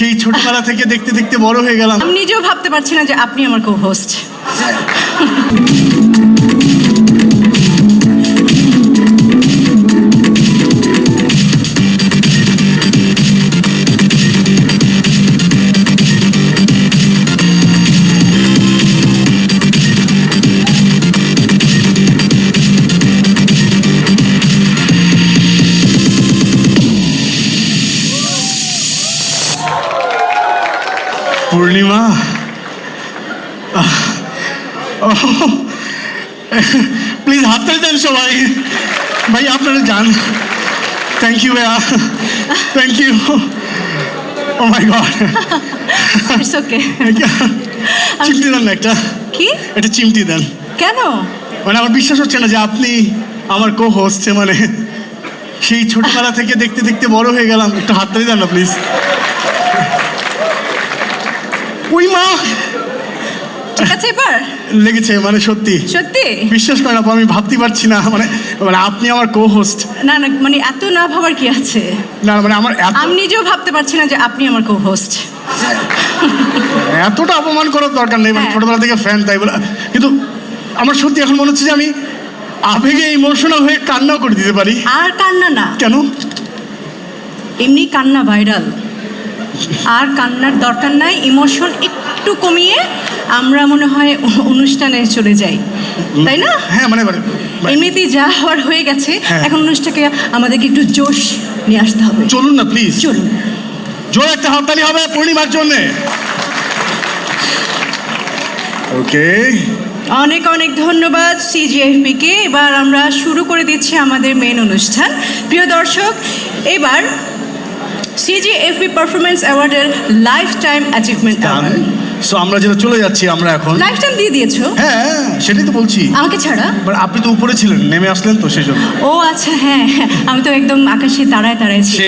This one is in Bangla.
সেই ছোটবেলা থেকে দেখতে দেখতে বড় হয়ে গেলাম। আমি নিজেও ভাবতে পারছি না যে আপনি আমার কো হোস্ট পূর্ণিমা? প্লিজ হাততালি দেন সবাই। ভাই আপনারা যান। থ্যাংক ইউ ভাইয়া। Thank you oh my god it's okay চিমটি দেন না একটা। কি? একটা চিমটি দেন। কেন? মানে আমার বিশ্বাস হচ্ছে না যে আপনি আমার কো হোস্ট মানে সেই ছোটবেলা থেকে দেখতে দেখতে বড় হয়ে গেলাম। একটু হাততালি দেন না প্লিজ ওই মা! ঠিক আছে এবার? লেগেছে মানে সত্যি। সত্যি? বিশ্বাস করেন আপু আমি ভাবতে পারছি না মানে মানে আপনি আমার কো হোস্ট না না মানে এত না ভাবার কি আছে? না মানে আমার আমি নিজেও ভাবতে পারছি না যে আপনি আমার কো হোস্ট এতটা অপমান করার দরকার নেই মানে হ্যাঁ। ছোটবেলা থেকে ফ্যান তাই বলে। কিন্তু আমার সত্যি এখন মনে হচ্ছে যে আমি আবেগে ইমোশনাল হয়ে কান্নাও করে দিতে পারি। আর কান্না না। কেন? এমনি কান্না ভাইরাল আর কান্নার দরকার নাই ইমোশন একটু কমিয়ে আমরা মনে হয় অনুষ্ঠানে চলে যাই। তাই না? হ্যাঁ মানে মানে মানে- এমনিতেই যা হওয়ার হয়ে গেছে হ্যাঁ। এখন অনুষ্ঠানকে আমাদেরকে একটু জোশ নিয়ে আসতে হবে। চলুন না প্লিজ চলুন। জোর একটা হাততালি হবে পূর্ণিমার জন্য। ওকে অনেক অনেক ধন্যবাদ সিজিএফপিকে। এবার আমরা শুরু করে দিচ্ছি আমাদের মেন অনুষ্ঠান। প্রিয় দর্শক এবার সিজিএফপি পারফরমেন্স অ্যাওয়ার্ডের lifetime achievement award so আমরা যেটা চলে যাচ্ছি আমরা এখন লাইফ টাইম দিয়ে দিয়েছ? হ্যাঁ সেটাই তো বলছি। আমাকে ছাড়া? বাট আপনি তো উপরে ছিলেন নেমে আসলেন তো সেজন্য ও আচ্ছা হ্যাঁ হ্যাঁ, আমি তো একদম আকাশে তারায় তারায় ছি।